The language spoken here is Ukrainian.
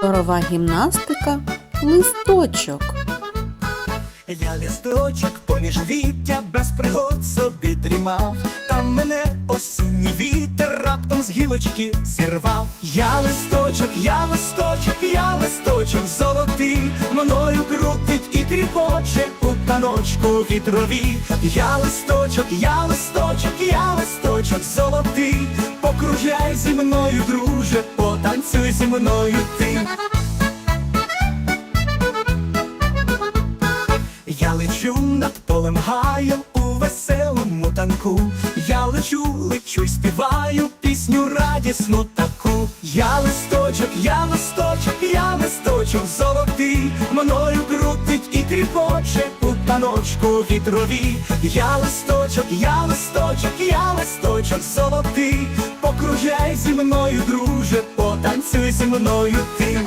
Хорова гімнастика листочок. Я лісточок поміж віття без пригод собі дрімав, Там мене осінній вітер раптом з гілочки зірвав. Я листочок, я листочок, я листочок золотий, мною крутить і тріпоче у таночку вітрові. Я листочок, я листочок, я листочок золотий, покружляй зі мною, друже, потанцюй зі мною ти. Я лечу над полем гаєм у веселому танку. Я лечу, лечу й співаю пісню радісну таку. Я листочок, я листочок, я листочок золотий, мною крутить і тріпоче у таночку вітрові. Я листочок, я листочок, я листочок золотий, покружай зі мною, друже, потанцюй зі мною ти.